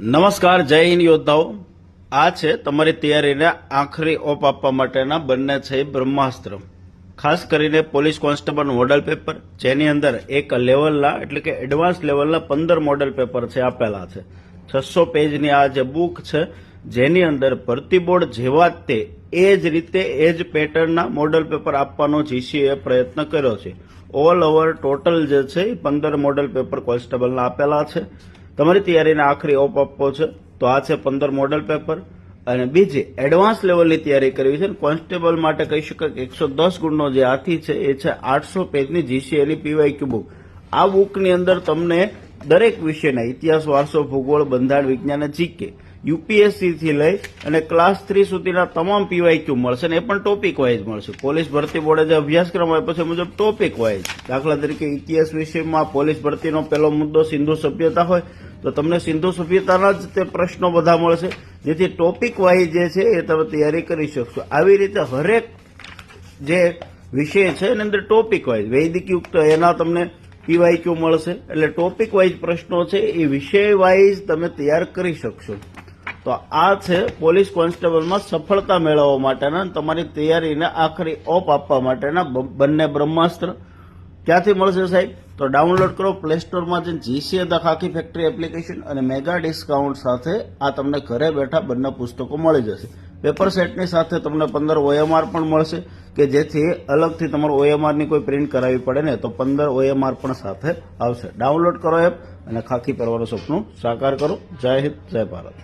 નમસ્કાર, જય હિન્દ યોદ્ધાઓ. આ છે તમારી તૈયારીને આખરી ઓપ આપવા માટેના બંને છે બ્રહ્માસ્ત્ર. ખાસ કરીને પોલીસ કોન્સ્ટેબલ મોડલ પેપર, જેની અંદર એક લેવલના, એટલે કે એડવાન્સ લેવલના પંદર મોડલ પેપર છે આપેલા છે. છસો પેજની આ જે બુક છે, જેની અંદર ભરતી બોર્ડ જેવા તે, એ જ રીતે એ જ પેટર્નના મોડલ પેપર આપવાનો જીસીએ પ્રયત્ન કર્યો છે. ઓલ ઓવર ટોટલ જે છે, એ પંદર મોડલ પેપર કોન્સ્ટેબલના આપેલા છે. તમારી તૈયારીને આખરી ઓપ આપવો છે, તો આ છે પંદર મોડલ પેપર અને બીજી એડવાન્સ લેવલની તૈયારી કરવી છે કોન્સ્ટેબલ માટે કહી શકાય કે એકસો દસ ગુણનો જે હાથી છે, એ છે આઠસો પેજની જીસીએની પીવાયક્યુ બુક આ બુકની અંદર તમને દરેક વિષયના ઇતિહાસ, વારસો, ભૂગોળ, બંધારણ, વિજ્ઞાન જીકે યુપીએસસીથી લઈ અને ક્લાસ થ્રી સુધીના તમામ પીવાયક્યુ મળશે ને એ પણ ટોપિક વાઇઝ મળશે. પોલીસ ભરતી બોર્ડે જે અભ્યાસક્રમ આપ્યો છે મુજબ ટોપિક વાઇઝ દાખલા તરીકે ઇતિહાસ વિષયમાં પોલીસ ભરતીનો પહેલો મુદ્દો સિંધુ સભ્યતા હોય તો તમને સિંધુ સભ્યતાના જ તે પ્રશ્નો બધા મળશે. જેથી ટોપિક વાઇઝ જે છે એ તમે તૈયારી કરી શકશો. આવી રીતે હરેક જે વિષય છે એની અંદર ટોપિક વાઇઝ, વૈદિક યુક્ત એના તમને પીવાયક્યુ મળશે. એટલે ટોપિક વાઇઝ પ્રશ્નો છે એ વિષય વાઇઝ તમે તૈયાર કરી શકશો. તો આ છે પોલીસ કોન્સ્ટેબલમાં સફળતા મેળવવા માટેના તમારી તૈયારીને આખરી ઓપ આપવા માટેના બંને બ્રહ્માસ્ત્ર. ક્યાંથી મળશે સાહેબ? તો ડાઉનલોડ કરો પ્લે સ્ટોરમાં જઈને GCA the khaki factory application અને મેગા ડિસ્કાઉન્ટ સાથે આ તમને ઘરે બેઠા બંને પુસ્તકો મળી જશે. પેપર સેટની સાથે તમને પંદર ઓએમઆર પણ મળશે, કે જેથી અલગથી તમારે ઓએમઆરની કોઈ પ્રિન્ટ કરાવવી પડે ને તો પંદર ઓએમઆર પણ સાથે આવશે. ડાઉનલોડ કરો એપ અને ખાખી પરવાનું સપનું સાકાર કરો. જય હિન્દ, જય ભારત.